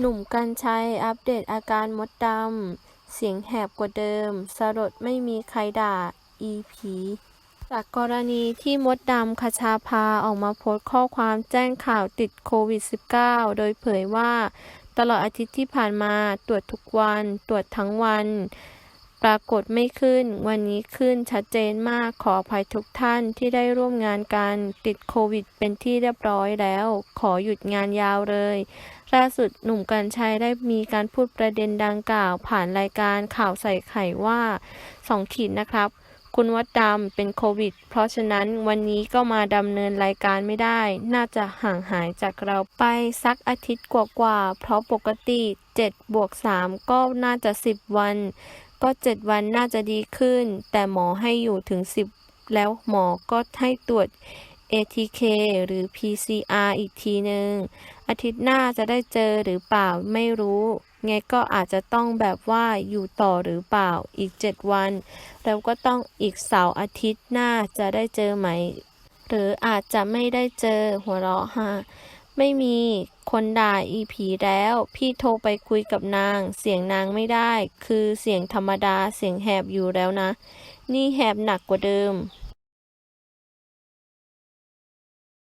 หนุ่มกรรชัยอัปเดตอาการมดดำ เสียงแหบกว่าเดิมสลดไม่มีใครด่า EP จากกรณีที่มดดำคชาภาออกมาโพสต์ข้อความแจ้งข่าวติดโควิด -19 โดยเผยว่า ตลอดอาทิตย์ที่ผ่านมาตรวจทุกวัน ตรวจทั้งวัน ปรากฏไม่ขึ้น วันนี้ขึ้นชัดเจนมากขออภัยทุกท่านที่ได้ร่วมงานกันติดโควิด เป็นที่เรียบร้อยแล้ว ขอหยุดงานยาวเลย ล่าสุดหนุ่มกรรชัยได้มีการพูดประเด็นดังกล่าว ผ่านรายการข่าวใส่ไข่ว่าสองขีดนะครับ คุณวัดดำเป็นโควิด เพราะฉะนั้นวันนี้ก็มาดำเนินรายการไม่ได้ น่าจะห่างหายจากเราไปสักอาทิตย์กว่าๆ เพราะปกติ7บวก3ก็น่าจะ 10 วัน ก็ 7 วันน่าจะดีขึ้น แต่หมอให้อยู่ถึง 10 แล้วหมอก็ให้ตรวจ ATK หรือ PCR อีกทีหนึ่งอาทิตย์หน้าจะได้เจอหรือเปล่าไม่รู้ ไงก็อาจจะต้องแบบว่าอยู่ต่อหรือเปล่าอีก 7 วัน แล้วก็ต้องอีกเสาร์อาทิตย์หน้าจะได้เจอไหม หรืออาจจะไม่ได้เจอหัวเราะฮะไม่มีคนด่าอีผีแล้ว พี่โทรไปคุยกับนาง เสียงนางไม่ได้ คือเสียงธรรมดาเสียงแหบอยู่แล้วนะ นี่แหบหนักกว่าเดิม